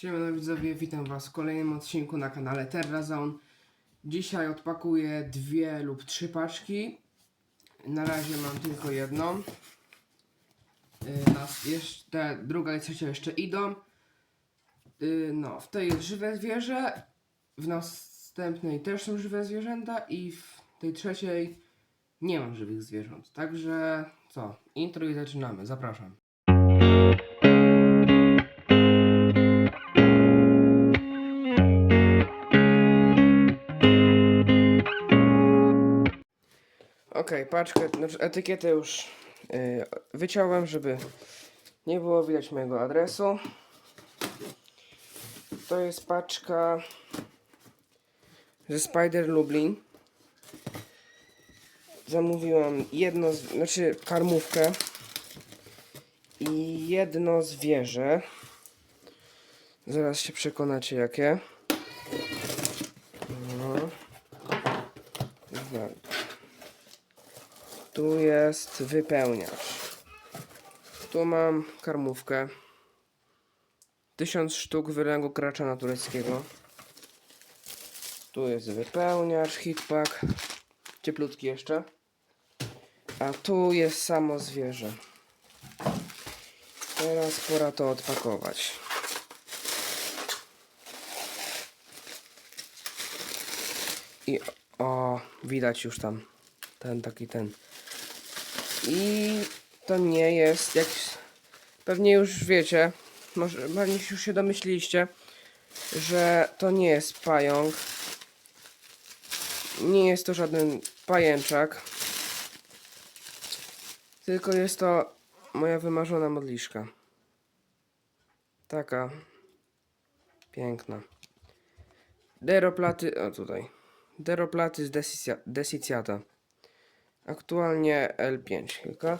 Siemano widzowie, witam was w kolejnym odcinku na kanale TerraZone. Dzisiaj odpakuję dwie lub trzy paczki. Na razie mam tylko jedną. Yy, jeszcze, druga i trzecia jeszcze idą. Yy, no, w tej jest żywe zwierzę, w następnej też są żywe zwierzęta i w tej trzeciej nie mam żywych zwierząt. Także co, intro i zaczynamy, zapraszam. Okej, paczkę, znaczy etykietę już yy, wyciąłem, żeby nie było widać mojego adresu. To jest paczka ze Spider Lublin. Zamówiłam jedno, znaczy karmówkę i jedno zwierzę. Zaraz się przekonacie jakie. No. Dobra. Tu jest wypełniacz. Tu mam karmówkę. Tysiąc sztuk wyręgu kracza natureckiego. Tu jest wypełniacz, hitpack. Cieplutki jeszcze. A tu jest samo zwierzę. Teraz pora to odpakować. I o, widać już tam ten taki ten. I to nie jest, jak pewnie już wiecie, może pewnie już się domyśliliście, że to nie jest pająk. Nie jest to żaden pajęczak. Tylko jest to moja wymarzona modliszka. Taka piękna. Deroplaty, o tutaj. Deroplaty z desicjata. Aktualnie L5 kilka.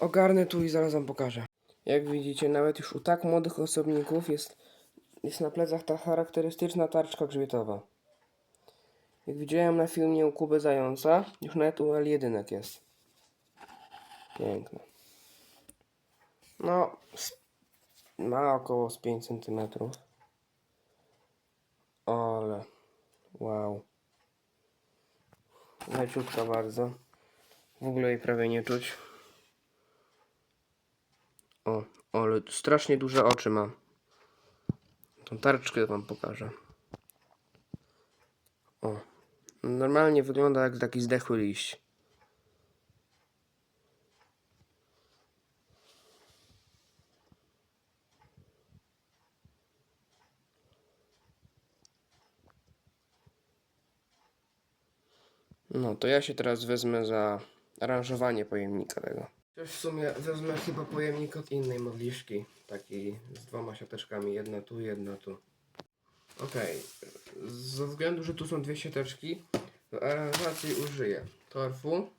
Ogarnę tu i zaraz wam pokażę. Jak widzicie, nawet już u tak młodych osobników jest, jest na plecach ta charakterystyczna tarczka grzbietowa. Jak widziałem na filmie u Kuby Zająca, już nawet u L1 jest. Piękne. No, ma około z 5 cm. Ale, wow. Leciutka bardzo. W ogóle jej prawie nie czuć. O, ale strasznie duże oczy ma. Tą tarczkę wam pokażę. O. Normalnie wygląda jak taki zdechły liść. No to ja się teraz wezmę za aranżowanie pojemnika tego. Też w sumie wezmę chyba pojemnik od innej modliszki. Taki z dwoma siateczkami. Jedna tu, jedna tu. Okej. Ze względu, że tu są dwie siateczki, do aranżacji użyję torfu,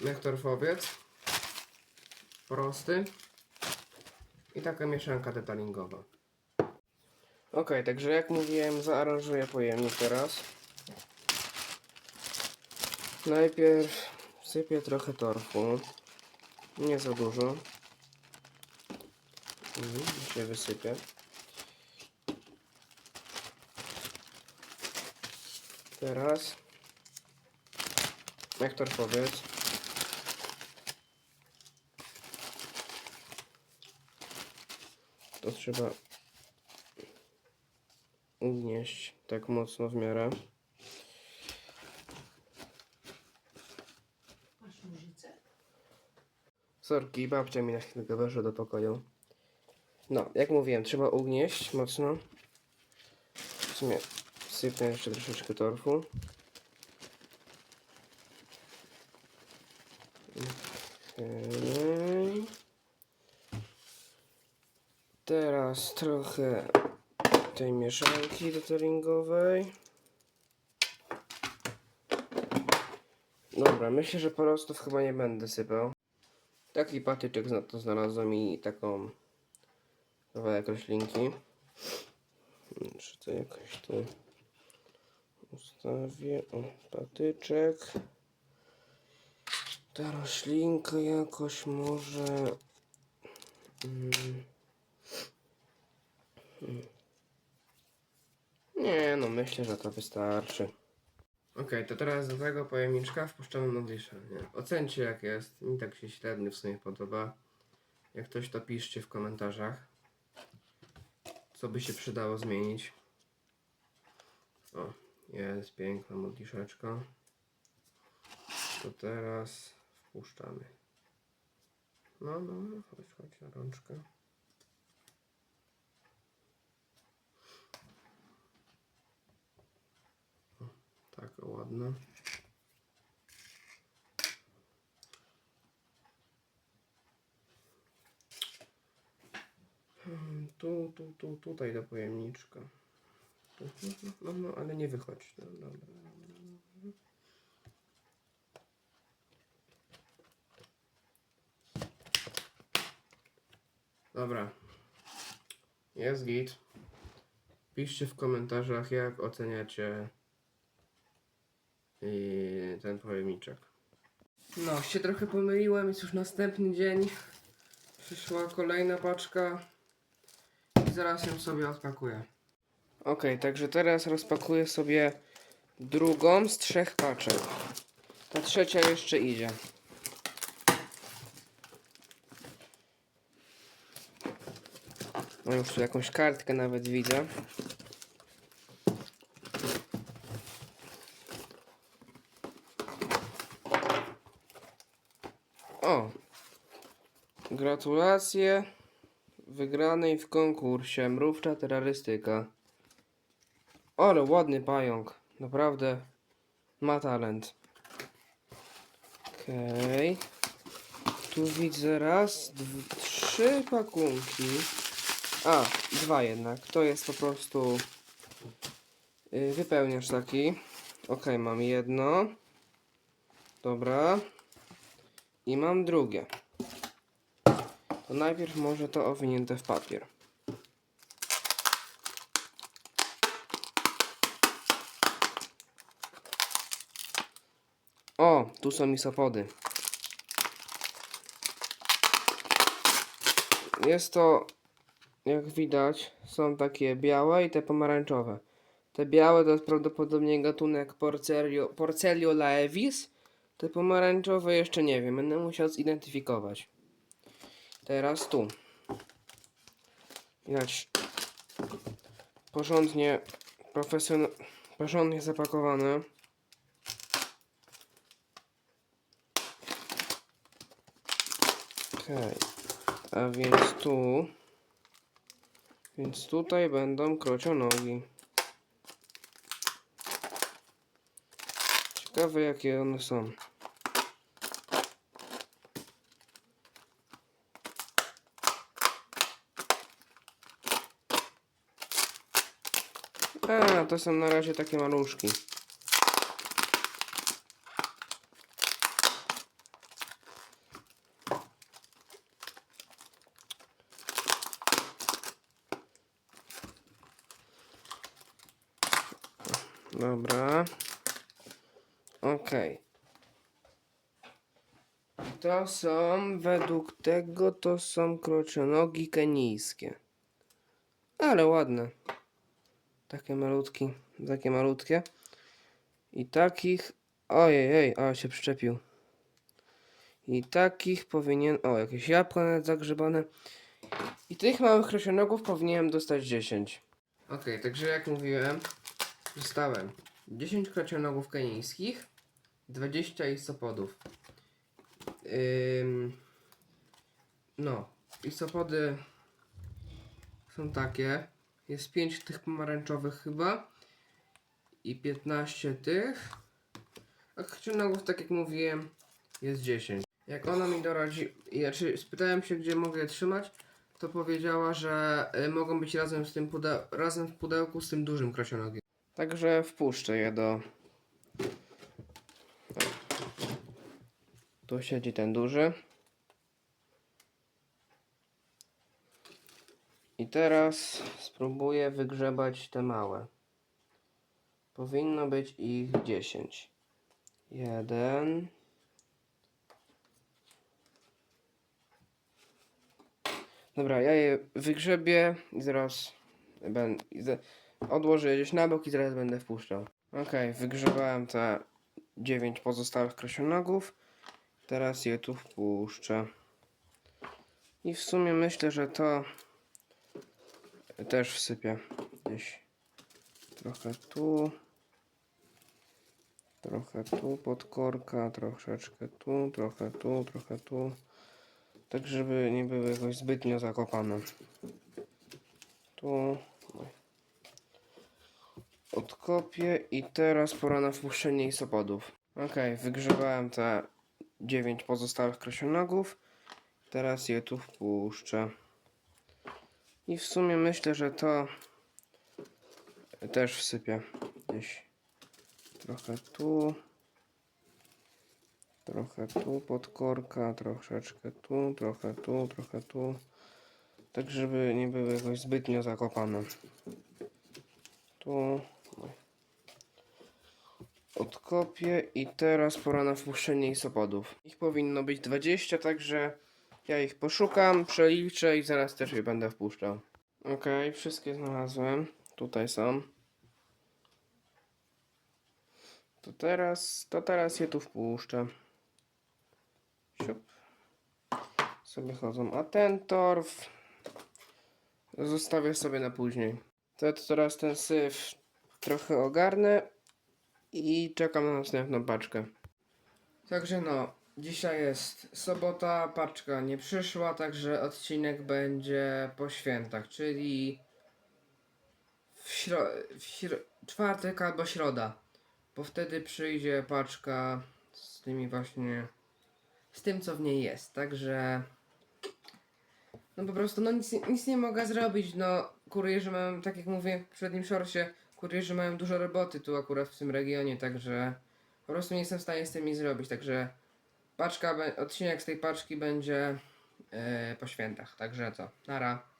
mech torfowiec, prosty i taka mieszanka detalingowa. Okej, także jak mówiłem, zaaranżuję pojemnik teraz. Najpierw sypię trochę torfu. Nie za dużo. Mhm, się wysypię. Teraz jak torfowiec. To trzeba ugnieść tak mocno w miarę. Sorki, babcia mi na chwilkę weszła do pokoju. No, jak mówiłem, trzeba ugnieść mocno. W sumie sypnę jeszcze troszeczkę torfu. Okej. Teraz trochę tej mieszanki detalingowej. Dobra, myślę, że porostów chyba nie będę sypał. Taki patyczek na to znalazłem i taką kawałek roślinki. Hmm, czy to jakoś tu ustawię? O, patyczek. Ta roślinka jakoś może... Hmm. Hmm. Nie, no myślę, że to wystarczy. Ok, to teraz do tego pojemniczka wpuszczamy modlisze. Nie? Ocencie jak jest. Mi tak się średnio w sumie podoba. Jak ktoś to piszcie w komentarzach. Co by się przydało zmienić. O, jest piękna modliszeczka. To teraz wpuszczamy. No, no, no, chodź, chodź na rączkę. Taka ładna. Hmm, Tu, tu, tu, tutaj do pojemniczka. Tu, no, no, ale nie wychodź. No, dobra, dobra, dobra. Jest git. Piszcie w komentarzach, jak oceniacie ten pojemniczek. No, się trochę pomyliłem, jest już następny dzień. Przyszła kolejna paczka. I zaraz ją sobie odpakuję. Ok, także teraz rozpakuję sobie drugą z trzech paczek. Ta trzecia jeszcze idzie. No już tu jakąś kartkę nawet widzę. O! Gratulacje wygranej w konkursie Mrówcza Terrorystyka. Ale ładny pająk. Naprawdę ma talent. Okej. Tu widzę raz, dwa, trzy pakunki. A, dwa jednak. To jest po prostu yy, wypełniacz taki. Ok, mam jedno. Dobra. I mam drugie. Najpierw może to owinięte w papier. O, tu są isopody. Jest to jak widać, są takie białe i te pomarańczowe. Te białe to jest prawdopodobnie gatunek Porcelio, Porcelio laevis. Te pomarańczowe jeszcze nie wiem, będę musiał zidentyfikować. Teraz tu. Widać porządnie, profesjonalnie, porządnie zapakowane. Okej, a więc tu więc tutaj będą krocionogi. Ciekawe jakie one są. To są na razie takie maluszki. Dobra. Okej. To są, według tego, to są krocionogi kenijskie. Ale ładne. Takie malutki, takie malutkie. I takich, ojej, ej, ale się przyczepił. I takich powinien, o, jakieś jabłko nawet zagrzebane. I tych małych krocionogów powinienem dostać 10. Okej, także jak mówiłem, Dostałem 10 krocionogów kenijskich, 20 isopodów. Ym, no, isopody są takie. Jest 5 tych pomarańczowych chyba i 15 tych. A krocionogów, tak jak mówiłem, jest 10. Jak ona mi doradzi, znaczy spytałem się, gdzie mogę je trzymać, to powiedziała, że y, mogą być razem z tym razem w pudełku z tym dużym krocionogiem. Także wpuszczę je do. Tu siedzi ten duży. I teraz spróbuję wygrzebać te małe. Powinno być ich 10. Jeden. Dobra, ja je wygrzebię i zaraz będę. odłożę je gdzieś na bok i zaraz będę wpuszczał. Okej, wygrzewałem te 9 pozostałych krasionogów. Teraz je tu wpuszczę. I w sumie myślę, że to też wsypię gdzieś trochę tu. Trochę tu podkorka, troszeczkę tu, trochę tu, trochę tu. Tak, żeby nie były jakoś zbytnio zakopane. Tu. Odkopię i teraz pora na wpuszczenie isopodów. Ok, wygrzewałem te 9 pozostałych krasionogów. Teraz je tu wpuszczę. I w sumie myślę, że to też wsypię gdzieś trochę tu. Trochę tu podkorka, troszeczkę tu, trochę tu, trochę tu. Tak, żeby nie były jakoś zbytnio zakopane. Tu. Odkopię i teraz pora na wpuszczenie isopodów. Ich powinno być 20, także ja ich poszukam, przeliczę i zaraz też je będę wpuszczał. Ok, wszystkie znalazłem. Tutaj są. To teraz, to teraz je tu wpuszczę. Siup. Sobie chodzą. A ten torf zostawię sobie na później. To, to teraz ten syf trochę ogarnę i czekam na następną paczkę. Także no, dzisiaj jest sobota, paczka nie przyszła, także odcinek będzie po świętach, czyli w, śro- w śro- czwartek albo środa, bo wtedy przyjdzie paczka z tymi właśnie, z tym co w niej jest, także no po prostu no nic, nic nie mogę zrobić, no kurierzy mają, tak jak mówię w poprzednim shorcie, kurierzy mają dużo roboty tu akurat w tym regionie, także po prostu nie jestem w stanie z tym nic zrobić, także paczka, odcinek z tej paczki będzie e, po świętach, także co, nara.